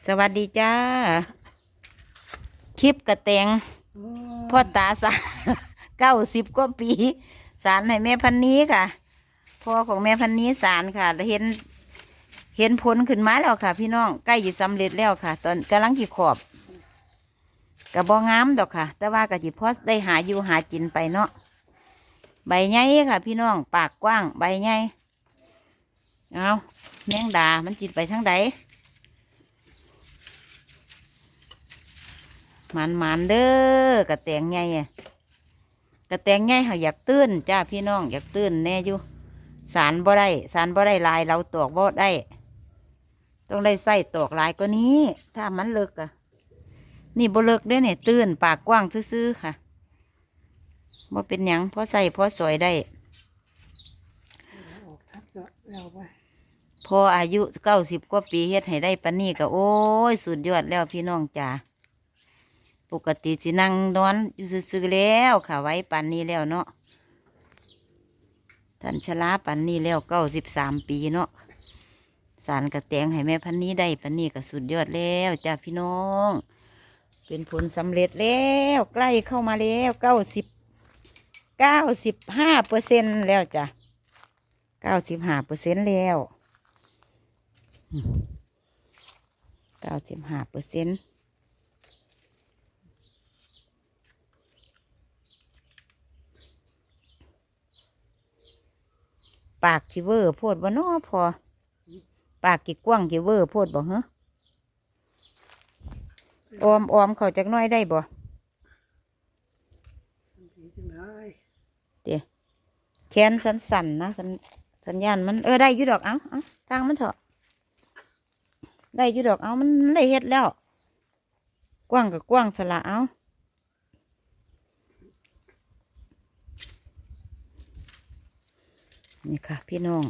สวัสดีจ้า คลิปกระแตงพ่อตาสาเก้าสิบกว่าปี สารให้แม่พันนี้ค่ะ พ่อของแม่พันนี้สารค่ะแล้วเห็น เห็นผลขึ้นมาแล้วค่ะ พี่น้องใกล้จะสำเร็จแล้วค่ะ ตอนกำลังกี่ขอบกระบองามดอกค่ะ แต่ว่ากะจิพอได้หาอยู่หากินไปเนาะใบใหญ่ค่ะ พี่น้องปากกว้างใบใหญ่เอาแมงดา มันจิตไปทางใด มันมันๆเด้อกระแตงไงอะกระแตงไงเขาอยากตื้นจ้าพี่น้องอยากตื้นแน่อยู่สารบ่ได้สารบ่ได้ลายเราตอกบ่ได้ ต้องได้ใส่ตอกลายก็นี้ ถ้ามันเลิกอะนี่บ่เลิกเด้อเนี่ยตื้นปากกว้างซื่อๆค่ะบ่เป็นหยังพอใส่พอสวยได้ออกทับก็แล้วไปพออายุเก้าสิบกว่าปีเฮ็ดให้ได้ปานนี้ก็โอ้ยสุดยอดแล้วพี่น้องจ๋า ปกติสินั่งนอนอยู่ซื่อๆแล้วค่ะไว้ปานนี้แล้วเนาะท่านชราปานนี้แล้วเก้าสิบสามปีเนาะสารกระแตงให้แม่พันนี้ได้ปานนี้ก็สุดยอดแล้วจ้าพี่น้อง เป็นผลสำเร็จแล้วใกล้เข้ามาแล้วเก้าสิบเก้าสิบห้าเปอร์เซ็นแล้วจ้ะเก้าสิบห้าเปอร์เซ็นแล้วเก้าสิบห้าเปอร์เซ็นต์ ปากจิเวอร์โพดบ่นอพอ ปากกี่กว้างกี่เวอร์โพดบ่เหรอออมออมเขาจักหน้อยได้บ่มันผีจังได้เดี๋ยวแขนสั่นๆนะสัญสัญญาณมันเออได้อยู่ดอกเอ้าเอ้าทางมันเถอะได้อยู่ดอกเอามันได้เฮ็ดแล้ว กว้างกับกว้างสละเอา นี่ค่ะ พี่น้อง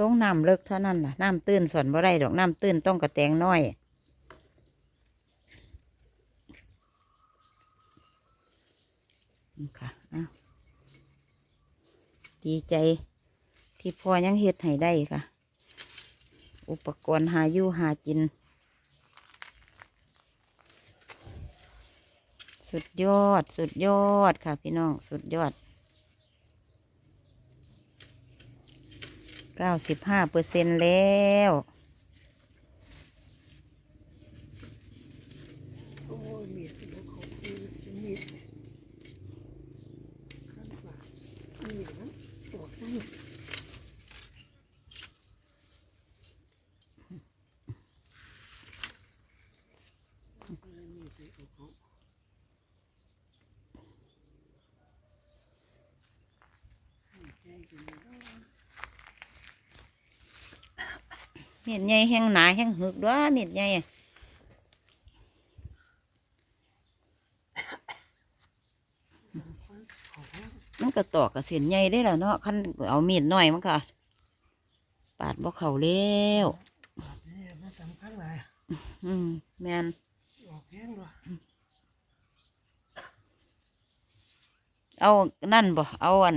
ลงน้ำเลิกเท่านั้นล่ะ น้ำตื้นส่วนบ่ได้ดอกน้ำตื้นต้องกระแตงน้อยนี่ค่ะดีใจที่พอยังเฮ็ดให้ได้ค่ะ อุปกรณ์หาอยู่หากิน สุดยอด สุดยอดค่ะพี่น้อง สุดยอดเก้าสิบห้าเปอร์เซ็นแล้วโอ้ยมีดเป็นของคือเป็นมีดขั้นปากมีดนั้นตอกนั่นมีดเป็นของเขาใจกันแล้ว เม็ดใหญ่แห้งหนาแห้งหึกด้วยเม็ดใหญ่มันก็ตอกกับเส้นใหญ่ได้แล้วเนาะคันเอามีดหน่อยมันก็ปาดบ่เข่าแล้วมันสำคัญหลายอืมแมนออกแห้งด้วยเอานั่นบ่เอาอัน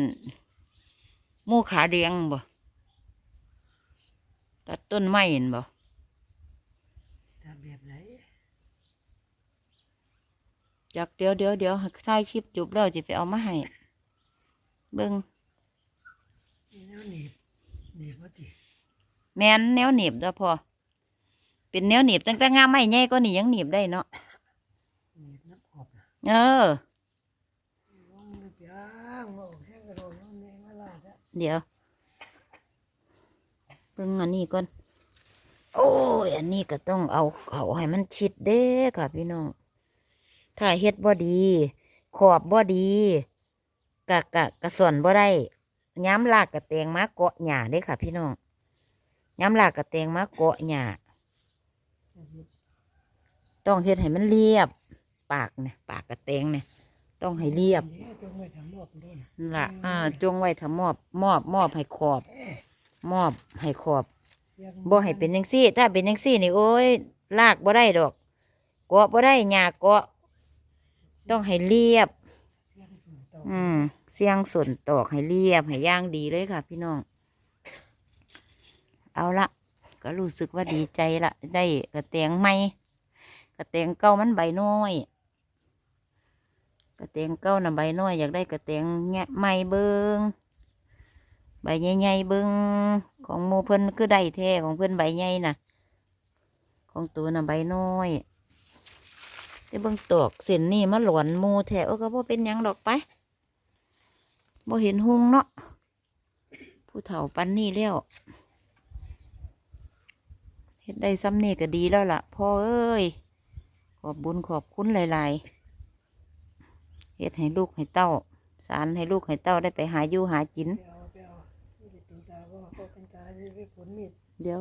มูขาแดงบ่ ตัดต้นไม้เห็นบ่แต่แบบไหนจักเดี๋ยวเดี๋ยวเดี๋ยวถ่ายคลิปจบแล้วจะไปเอามาให้เบิ่งนี่แนวหนีบหนีบว่าดิแม่นแนวหนีบเด้อพอเป็นแนวหนีบตั้งแต่งามไม่ใหญ่ก็นี่ยังหนีบได้เนาะหนีบน้ำขอบนะเออลองไปย่างมาออกแห้งกระโดดน้ำเนงมาลาดอะเดี๋ยว เบิ่งอันนี้ก่อน โอ้ย อันนี้ก็ต้องเอาเขาให้มันชิดเด้ค่ะพี่น้อง ถ้าเฮ็ดบ่ดี ขอบบ่ดีกะกะกะส่วนบ่ได้ย้ำลากกระแตงมาเกาะหญ้าเด้ค่ะ พี่น้องย้ำลากกระแตงมาเกาะหญ้าต้องเฮ็ดให้มันเรียบ ปากเนี่ยปากกระแตงเนี่ยต้องให้เรียบนี่ต้องไปทำรอบด้วยนะนั่นล่ะอ่าจงไว้ถ้ามอบมอบมอบให้ขอบ มอบให้ขอบยังบ่ให้เป็นจังซี่ ถ้าเป็นจังซี่นี่โอ้ยลากบ่ได้ดอกเกาะบ่ได้หญ้าเกาะต้องให้เรียบยังถึงเตาอืมเสียงส่วนตอกให้เรียบให้ย่างดีเลยค่ะ พี่น้อง เอาละก็รู้สึกว่าดีใจละได้กระแตงใหม่กระแตงเก้ามันใบน้อยกระแตงเก้าน่ะใบน้อยอยากได้กระแตงแงะใหม่เบิง ใบใหญ่ๆเบิงของโมเพิ่นคือได้แท้ของเพิ่นใบใหญ่น่ะ ของตัวน่ะใบน้อยแต่เบิ่งตอกเส้นนี่มาหลอนหมูแท้เออก็บ่เป็นยังดอกไปบ่เห็นหุงเนาะผู้เฒ่าปันนี่แล้วเฮ็ดได้ซ้ำนี่ก็ดีแล้วล่ะพ่อเอ้ยขอบบุญขอบคุณหลายๆเฮ็ดให้ลูกให้เต้า สารให้ลูกให้เต้าได้ไปหาอยู่หากิน ไปผลมีดเดี๋ยว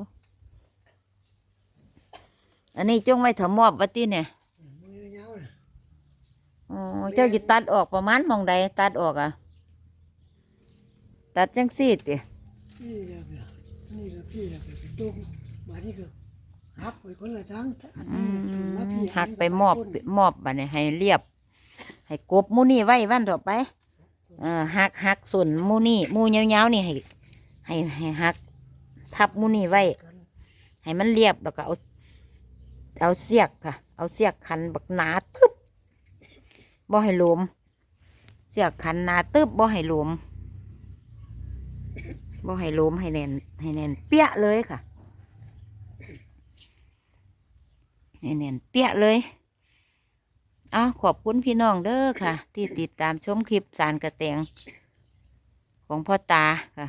อันนี้จงไว้ถมอบวัติเนี่ยมือยาวๆน่ะอ๋อเจ้าจิตัดออกประมาณหมองใดตัดออกอะ ตัดจังสีตินี่แหละเปล่านี่ก็พี่แหละเปล่าตุ้มมานี่ก็หักไปคนละทางอันอืนี้ก็ถึงมาพี่มหักนนี้ไปมอบมอบบัดนี้ให้เรียบ ให้กบหมูนี่ไว้วันต่อไป เออหักหักส่วนหมูนี่หมูยาวๆนี่ให้ให้ให้หัก ทับมูนี่ไว้ ให้มันเรียบแล้วก็เอาเอาเสียกค่ะ เอาเสียกคันบักหนาตึบบ่ให้หลวมเสียกคันหนาตึบบ่ให้หลวมบ่ให้หลวมให้แน่นให้แน่นเปี้ยเลยค่ะให้แน่นเปี้ยเลยเอ้าขอบคุณพี่น้องเด้อค่ะ ที่ติดตามชมคลิปสารกระแตงของพ่อตาค่ะ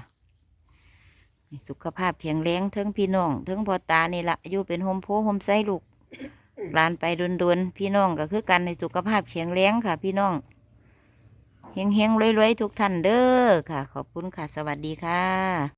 สุขภาพแข็งแรงเทั้งพี่น้องเทั้งพ่อตานี่ละอยู่เป็นโฮมโพโฮมไซลูกหลานไปดนๆพี่น้องก็คือกันในสุขภาพแข็งแรงค่ะ พี่น้องเฮงๆรวยๆทุกท่านเด้อค่ะ ขอบคุณค่ะ สวัสดีค่ะ